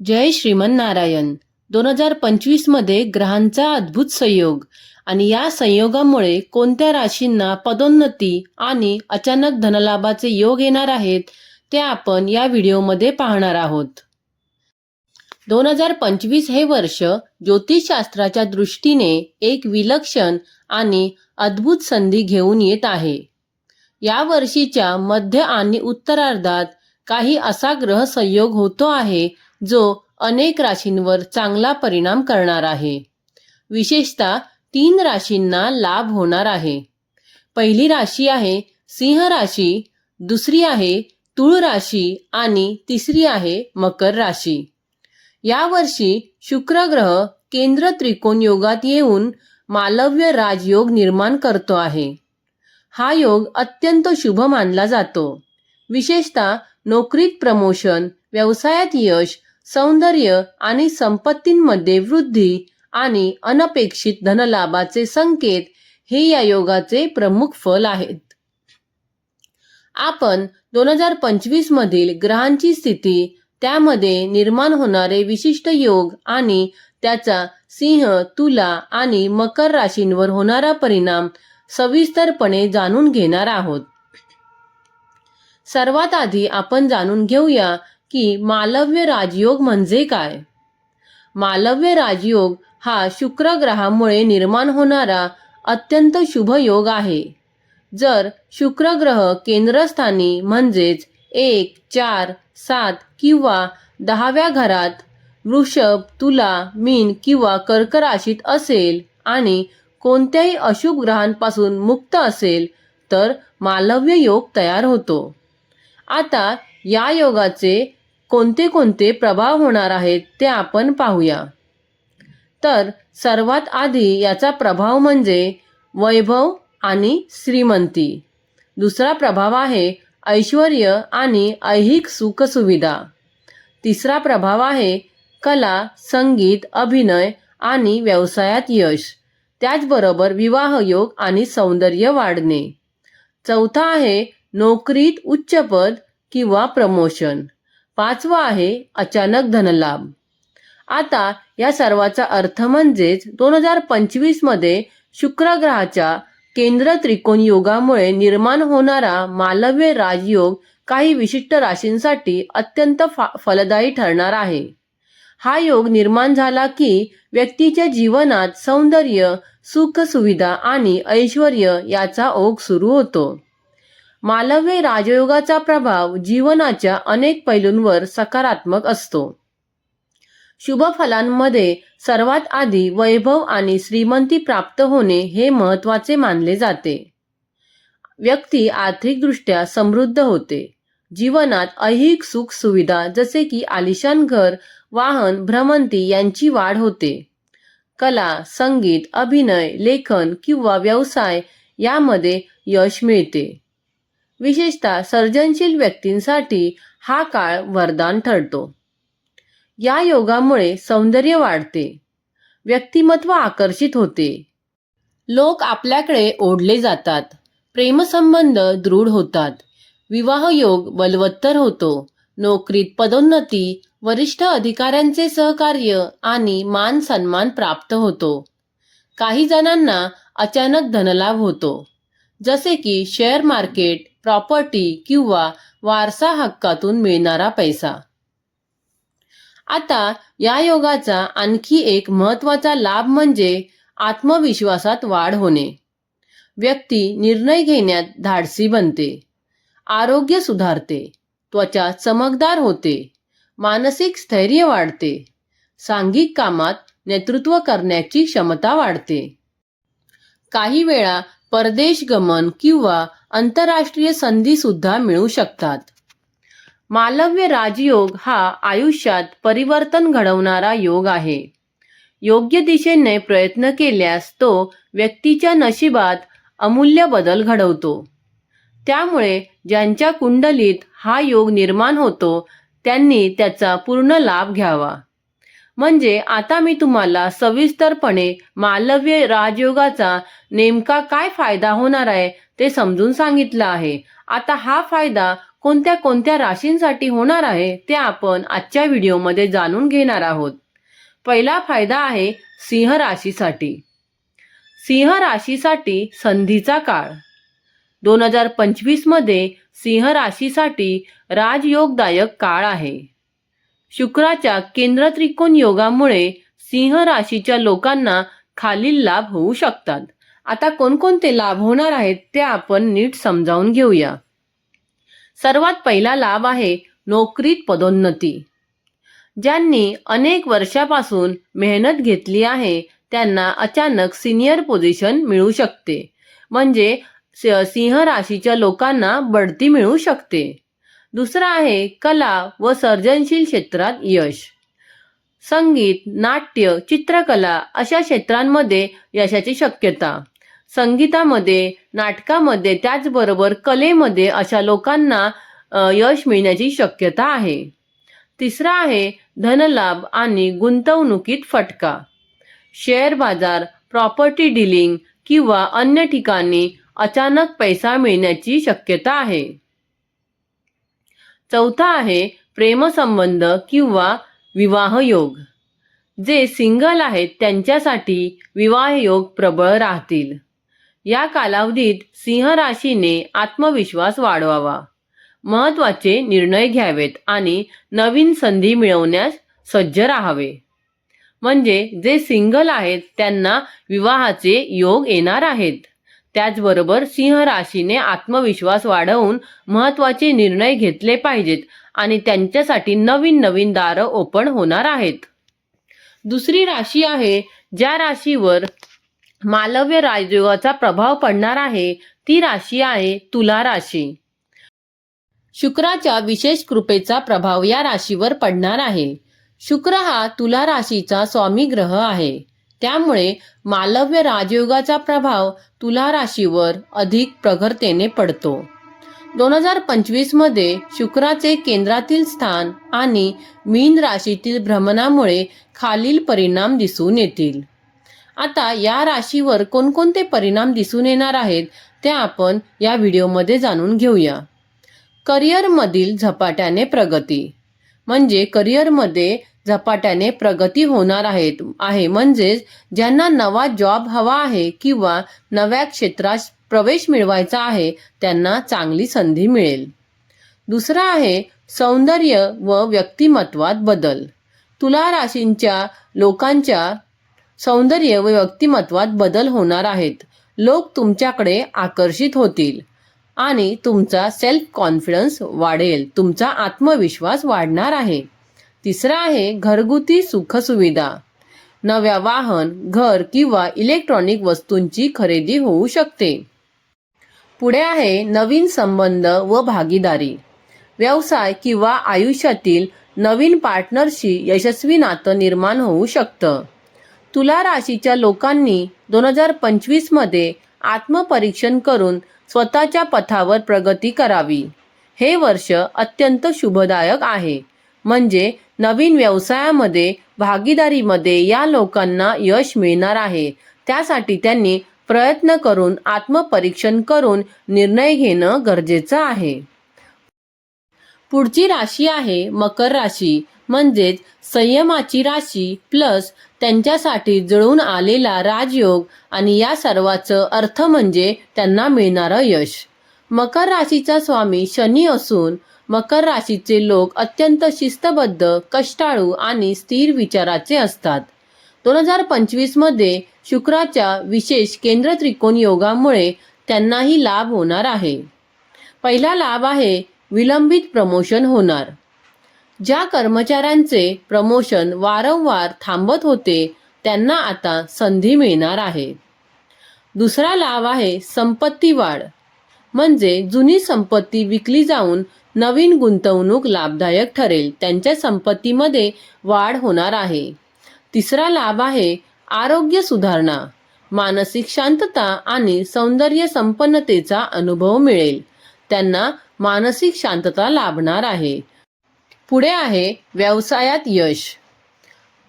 जय श्रीमन्नारायण. दोन हजार पंचवीसमध्ये ग्रहांचा अद्भुत संयोग आणि या संयोगामुळे कोणत्या राशींना पदोन्नती आणि अचानक धनलाभाचे योग येणार आहेत ते आपण या व्हिडिओमध्ये पाहणार आहोत. दोन हजार पंचवीस हे वर्ष ज्योतिषशास्त्राच्या दृष्टीने एक विलक्षण आणि अद्भुत संधी घेऊन येत आहे. या वर्षीच्या मध्य आणि उत्तरार्धात काही असा ग्रह संयोग होतो आहे जो अनेक राशींवर चांगला परिणाम करणार आहे. विशेषतः तीन राशींना लाभ होणार आहे. पहिली राशी आहे सिंह राशी दुसरी आहे तुळ राशी आणि तिसरी आहे मकर राशी. यावर्षी शुक्र ग्रह केंद्र त्रिकोण योगात येऊन मालव्य राजयोग निर्माण करतो आहे. हा योग अत्यंत शुभ मानला जातो. विशेषतः नोकरीत प्रमोशन व्यवसायात यश सौंदर्य आणि संपत्तींमध्ये वृद्धी आणि अनपेक्षित धनलाभाचे संकेत हे या योगाचे प्रमुख फल आहेत. आपण दोन हजार पंचवीस मधील ग्रहांची स्थिती त्यामध्ये निर्माण होणारे विशिष्ट योग आणि त्याचा सिंह तुला आणि मकर राशींवर होणारा परिणाम सविस्तरपणे जाणून घेणार आहोत. सर्वात आधी आपण जाणून घेऊया की मालव्य राजयोग म्हणजे काय? मालव्य राजयोग हा शुक्र ग्रहामुळे निर्माण होणारा अत्यंत शुभ योग आहे. जर शुक्र ग्रह केंद्रस्थानी म्हणजेच एक चार सात किंवा दहाव्या घरात वृषभ तुला मीन किंवा कर्क राशीत असेल आणि कोणत्याही अशुभ ग्रहांपासून मुक्त असेल तर मालव्य योग तयार होतो. आता या योगाचे कोणते कोणते प्रभाव होणार आहेत ते आपण पाहूया. तर सर्वात आधी याचा प्रभाव म्हणजे वैभव आणि श्रीमंती. दुसरा प्रभाव आहे ऐश्वर आणि ऐहिक सुखसुविधा तिसरा प्रभाव आहे कला संगीत अभिनय आणि व्यवसायात यश. त्याचबरोबर विवाह योग आणि सौंदर्य वाढणे. चौथा आहे नोकरीत उच्च पद किंवा प्रमोशन. पाचवा आहे अचानक धनलाभ. आता या सर्वाचा अर्थ म्हणजेच दोन हजार पंचवीसमध्ये केंद्र त्रिकोण योगामुळे निर्माण होणारा मालव्य राजयोग काही विशिष्ट राशींसाठी अत्यंत फा- फलदायी ठरणार आहे. हा योग निर्माण झाला की व्यक्तीच्या जीवनात सौंदर्य सुख सुविधा आणि ऐश्वर याचा ओघ सुरू होतो. मालव्य राजयोगाचा प्रभाव जीवनाच्या अनेक पैलूंवर सकारात्मक असतो. शुभ फलांमध्ये सर्वात आधी वैभव आणि श्रीमंती प्राप्त होणे हे महत्त्वाचे मानले जाते. व्यक्ती आर्थिकदृष्ट्या समृद्ध होते. जीवनात ऐहिक सुख सुविधा जसे की आलिशान घर वाहन भ्रमंती यांची वाढ होते. कला संगीत अभिनय लेखन किंवा व्यवसाय यामध्ये यश मिळते. विशेषतः सर्जनशील व्यक्तींसाठी हा काळ वरदान ठरतो. या योगामुळे सौंदर्य वाढते व्यक्तिमत्व आकर्षित होते. लोक आपल्याकडे ओढले जातात प्रेमसंबंध दृढ होतात विवाह योग बलवत्तर होतो नोकरीत पदोन्नती वरिष्ठ अधिकाऱ्यांचे सहकार्य आणि मान सन्मान प्राप्त होतो. काही जणांना अचानक धनलाभ होतो जसे की शेअर मार्केट प्रॉपर्टी किंवा वारसा हक्कातून मिळणारा पैसा. आता या योगाचा आणखी एक महत्त्वाचा लाभ म्हणजे आत्मविश्वासात वाढ होणे. व्यक्ती निर्णय घेण्यात धाडसी बनते. आरोग्य सुधारते. त्वचा चमकदार होते. मानसिक स्थैर्य वाढते. सांघिक कामात नेतृत्व करण्याची क्षमता वाढते. काही वेळा परदेश गमन किंवा आंतरराष्ट्रीय संधी सुद्धा मिळू शकतात. मालव्य राजयोग हा आयुष्यात परिवर्तन घडवणारा योग आहे. योग्य दिशेने प्रयत्न केल्यास तो व्यक्तीच्या नशिबात अमूल्य बदल घडवतो. त्यामुळे ज्यांच्या कुंडलीत हा योग निर्माण होतो त्यांनी त्याचा पूर्ण लाभ घ्यावा. म्हणजे आता मी तुम्हाला सविस्तरपणे मालव्य राजयोगाचा नेमका काय फायदा होणार आहे ते समजून सांगितलं आहे. आता हा फायदा कोणत्या कोणत्या राशींसाठी होणार आहे ते आपण आजच्या व्हिडिओमध्ये जाणून घेणार आहोत. पहिला फायदा आहे सिंह राशीसाठी. सिंह राशीसाठी संधीचा काळ. दोन हजार पंचवीसमध्ये सिंह राशीसाठी राजयोगदायक काळ आहे. शुक्राच्या केंद्र त्रिकोण योगामुळे सिंह राशीच्या लोकांना खालील लाभ होऊ शकतात. आता कोणकोणते लाभ होणार आहेत ते आपण नीट समजावून घेऊया. सर्वात पहिला लाभ आहे नोकरीत पदोन्नती. ज्यांनी अनेक वर्षापासून मेहनत घेतली आहे त्यांना अचानक सिनियर पोझिशन मिळू शकते. म्हणजे स- सिंह राशीच्या लोकांना बढती मिळू शकते. दुसरा आहे कला व सर्जनशील क्षेत्रात यश. संगीत नाट्य चित्रकला अशा क्षेत्रांमध्ये यशाची शक्यता. संगीतामध्ये नाटकामध्ये त्याचबरोबर कलेमध्ये अशा लोकांना यश मिळण्याची शक्यता आहे. तिसरा आहे धनलाभ आणि गुंतवणुकीत फटका. शेअर बाजार प्रॉपर्टी डीलिंग किंवा अन्य ठिकाणी अचानक पैसा मिळण्याची शक्यता आहे. चौथा आहे प्रेमसंबंध किंवा विवाह योग जे सिंगल आहेत त्यांच्यासाठी विवाह योग प्रबळ राहतील. या कालावधीत सिंह राशीने आत्मविश्वास वाढवावा. महत्त्वाचे निर्णय घ्यावेत आणि नवीन संधी मिळवण्यास सज्ज राहावे. म्हणजे जे सिंगल आहेत त्यांना विवाहाचे योग येणार आहेत. त्याचबरोबर सिंह राशीने आत्मविश्वास वाढवून महत्त्वाचे निर्णय घेतले पाहिजेत आणि त्यांच्यासाठी नवीन नवीन दारं ओपन होणार आहेत. दुसरी राशी आहे ज्या राशीवर मालव्य राजयोगाचा प्रभाव पडणार आहे ती राशी आहे तुला राशी. शुक्राच्या विशेष कृपेचा प्रभाव या राशीवर पडणार आहे. शुक्र हा तुला राशीचा स्वामी ग्रह आहे. त्यामुळे मालव्य राजयोगाचा प्रभाव तुला राशीवर अधिक प्रखरतेने पडतो. दोन हजार पंचवीसमध्ये शुक्राचे केंद्रातील स्थान आणि मीन राशीतील भ्रमणामुळे खालील परिणाम दिसून येतील. आता या राशीवर कोणकोणते परिणाम दिसून येणार आहेत ते आपण या व्हिडिओमध्ये जाणून घेऊया. करिअरमधील झपाट्याने प्रगती. म्हणजे करिअरमध्ये झपाट्याने प्रगती होणार आहेत आहे. म्हणजेच ज्यांना नवा जॉब हवा आहे किंवा नव्या क्षेत्रात प्रवेश मिळवायचा आहे त्यांना चांगली संधी मिळेल. दुसरा आहे सौंदर्य व व्यक्तिमत्वात बदल. तुला राशींच्या लोकांच्या सौंदर्य व व्यक्तिमत्वात बदल होणार आहेत. लोक तुमच्याकडे आकर्षित होतील. आणि तुमचा सेल्फ कॉन्फिडन्स वाढेल. तुमचा आत्मविश्वास वाढणार आहे. तिसरा आहे घरगुती सुखसुविधा. नव्या वाहन घर किंवा इलेक्ट्रॉनिक वस्तूंची खरेदी होऊ शकते. पुढे आहे नवीन संबंध व भागीदारी. व्यवसाय किंवा आयुष्यातील नवीन पार्टनरशी यशस्वी नातं निर्माण होऊ शकतं. तुला राशीच्या लोकांनी दोन हजार पंचवीसमध्ये आत्मपरीक्षण करून स्वतःच्या पथावर प्रगती करावी. हे वर्ष अत्यंत शुभदायक आहे. म्हणजे नवीन व्यवसायामध्ये भागीदारीमध्ये या लोकांना यश मिळणार आहे. त्यासाठी त्यांनी प्रयत्न करून आत्मपरीक्षण करून निर्णय घेणं गरजेचं आहे. पुढची राशी आहे मकर राशी. म्हणजेच संयमाची राशी प्लस त्यांच्यासाठी जळून आलेला राजयोग आणि या सर्वाचं अर्थ म्हणजे त्यांना मिळणारं यश. मकर राशीचा स्वामी शनी असून मकर राशीचे लोक अत्यंत शिस्तबद्ध कष्टाळू आणि स्थिर विचाराचे असतात. दोन हजार पंचवीसमध्ये शुक्राच्या विशेष केंद्र त्रिकोण योगामुळे त्यांनाही लाभ होणार आहे. पहिला लाभ आहे विलंबित प्रमोशन होणार. ज्या कर्मचाऱ्यांचे प्रमोशन वारंवार थांबत होते त्यांना आता संधी मिळणार आहे. दुसरा लाभ आहे संपत्ती वाढ. म्हणजे जुनी संपत्ती विकली जाऊन नवीन गुंतवणूक लाभदायक ठरेल त्यांच्या संपत्तीमध्ये वाढ होणार आहे. तिसरा लाभ आहे आरोग्य सुधारणा. मानसिक शांतता आणि सौंदर्य संपन्नतेचा अनुभव मिळेल. त्यांना मानसिक शांतता लाभणार आहे. पुढे आहे व्यवसायात यश.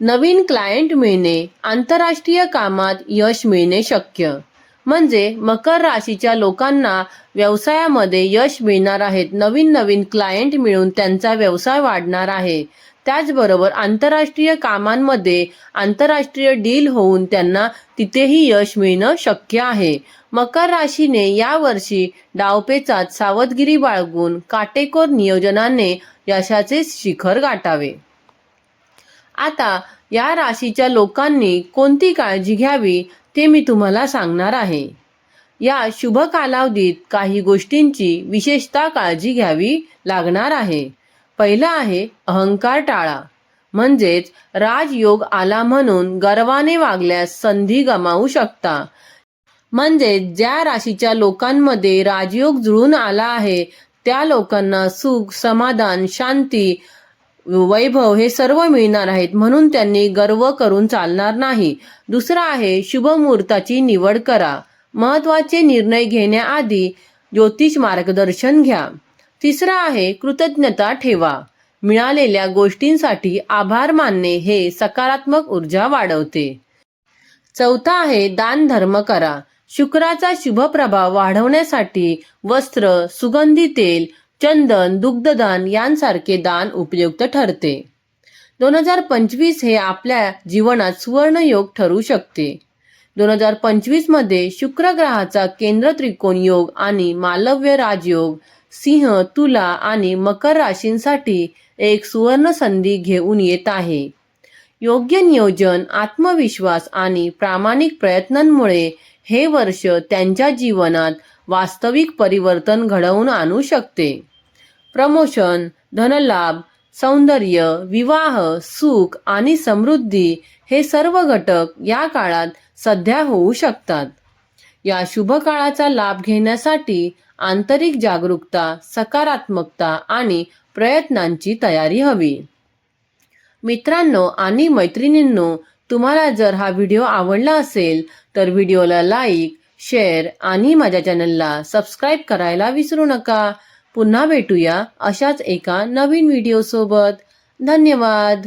नवीन क्लायंट मिळणे आंतरराष्ट्रीय कामात यश मिळणे शक्य. म्हणजे मकर राशीच्या लोकांना व्यवसायामध्ये यश मिळणार आहेत नवीन नवीन क्लायंट मिळून त्यांचा व्यवसाय वाढणार आहे. त्याचबरोबर आंतरराष्ट्रीय कामांमध्ये आंतरराष्ट्रीय डील होऊन त्यांना तिथेही यश मिळणं शक्य आहे. मकर राशीने यावर्षी डावपेचात सावधगिरी बाळगून काटेकोर नियोजनाने यशाचे शिखर गाठावे. आता या राशीच्या लोकांनी कोणती काळजी घ्यावी ते मी तुम्हाला सांगणार आहे. या शुभ कालावधीत काही गोष्टींची विशेषतः काळजी घ्यावी लागणार आहे. पहिला आहे अहंकार टाळा. म्हणजेच राजयोग आला म्हणून गर्वाने वागल्यास संधी गमावू शकता. म्हणजे ज्या राशीच्या लोकांमध्ये राजयोग जुळून आला आहे त्या लोकांना सुख समाधान शांती वैभव हे सर्व मिळणार आहेत. म्हणून त्यांनी गर्व करून चालणार नाही. दुसरं आहे शुभ मुहूर्ताची निवड करा. महत्त्वाचे निर्णय घेण्याआधी ज्योतिष मार्गदर्शन घ्या. तिसरं आहे कृतज्ञता ठेवा. मिळालेल्या गोष्टींसाठी आभार मानणे हे सकारात्मक ऊर्जा वाढवते. चौथा आहे दान धर्म करा. शुक्राचा शुभ प्रभाव वाढवण्यासाठी वस्त्र सुगंधी तेल चंदन दुग्धदान यांसारखे दान उपयुक्त ठरते. दोन हजार पंचवीस हे आपल्या जीवनात सुवर्णयोग ठरू शकते. दोन हजार पंचवीसमध्ये शुक्र ग्रहाचा केंद्र त्रिकोण योग आणि मालव्य राजयोग सिंह तुला आणि मकर राशींसाठी एक सुवर्ण संधी घेऊन येत आहे. योग्य नियोजन आत्मविश्वास आणि प्रामाणिक प्रयत्नांमुळे हे वर्ष त्यांच्या जीवनात वास्तविक परिवर्तन घडवून आणू शकते. प्रमोशन धनलाभ सौंदर्य विवाह सुख आणि समृद्धी हे सर्व घटक या काळात सध्या होऊ शकतात. या शुभ काळाचा लाभ घेण्यासाठी आंतरिक जागरूकता सकारात्मकता आणि प्रयत्नांची तयारी हवी. मित्रांनो आणि मैत्रिणींनो तुम्हाला जर हा व्हिडिओ आवडला असेल तर व्हिडिओला लाईक शेअर आणि माझ्या चॅनलला सबस्क्राईब करायला विसरू नका. पुन्हा भेटूया अशाच एका नवीन व्हिडिओसोबत धन्यवाद!